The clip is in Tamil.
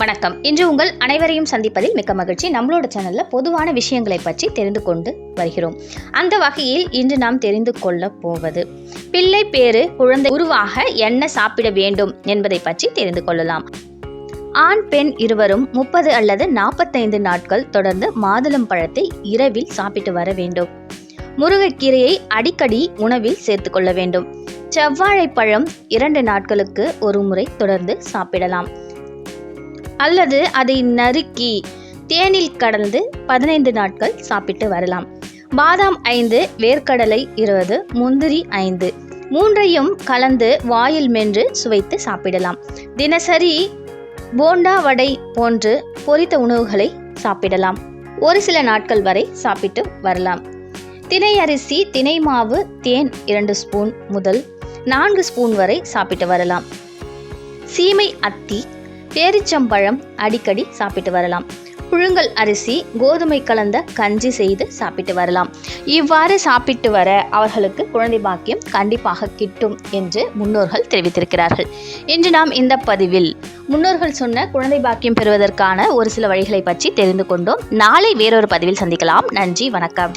வணக்கம். இன்று உங்கள் அனைவரையும் சந்திப்பதில் மிக்க மகிழ்ச்சி. நம்மளோட சேனல்ல பொதுவான விஷயங்களை பற்றி தெரிந்து கொண்டு வருகிறோம். அந்த வகையில் இன்று நாம் தெரிந்து கொள்ள போவது பிள்ளை பேறு குழந்தை உருவாக என்ன சாப்பிட வேண்டும் என்பதை பற்றி தெரிந்து கொள்ளலாம். ஆண் பெண் இருவரும் முப்பது அல்லது நாற்பத்தைந்து நாட்கள் தொடர்ந்து மாதுளம் பழத்தை இரவில் சாப்பிட்டு வர வேண்டும். முருங்கைக்கீரையை அடிக்கடி உணவில் சேர்த்துக்கொள்ள வேண்டும். செவ்வாழை பழம் இரண்டு நாட்களுக்கு ஒரு முறை தொடர்ந்து சாப்பிடலாம். அல்லது அதை நறுக்கி தேனில் கடந்து பதினைந்து நாட்கள் சாப்பிட்டு வரலாம். பாதாம் ஐந்து வேர்க்கடலை இருபது முந்திரி ஐந்து. மூன்றையும் கலந்து வாயில் மென்று சுவைத்து சாப்பிடலாம். தினசரி போண்டா வடை போன்று பொரித்த உணவுகளை சாப்பிடலாம். ஒரு சில நாட்கள் வரை சாப்பிட்டு வரலாம். தினை அரிசி தினை மாவு தேன் இரண்டு ஸ்பூன் முதல் நான்கு ஸ்பூன் வரை சாப்பிட்டு வரலாம். சீமை அத்தி பேரிச்சம்பழம் அடிக்கடி சாப்பிட்டு வரலாம். புழுங்கல் அரிசி கோதுமை கலந்த கஞ்சி செய்து சாப்பிட்டு வரலாம். இவ்வாறு சாப்பிட்டு வர அவர்களுக்கு குழந்தை பாக்கியம் கண்டிப்பாக கிட்டும் என்று முன்னோர்கள் தெரிவித்திருக்கிறார்கள். இன்று நாம் இந்த பதிவில் முன்னோர்கள் சொன்ன குழந்தை பாக்கியம் பெறுவதற்கான ஒரு சில வழிகளை பற்றி தெரிந்து கொண்டோம். நாளை வேறொரு பதிவில் சந்திக்கலாம். நன்றி வணக்கம்.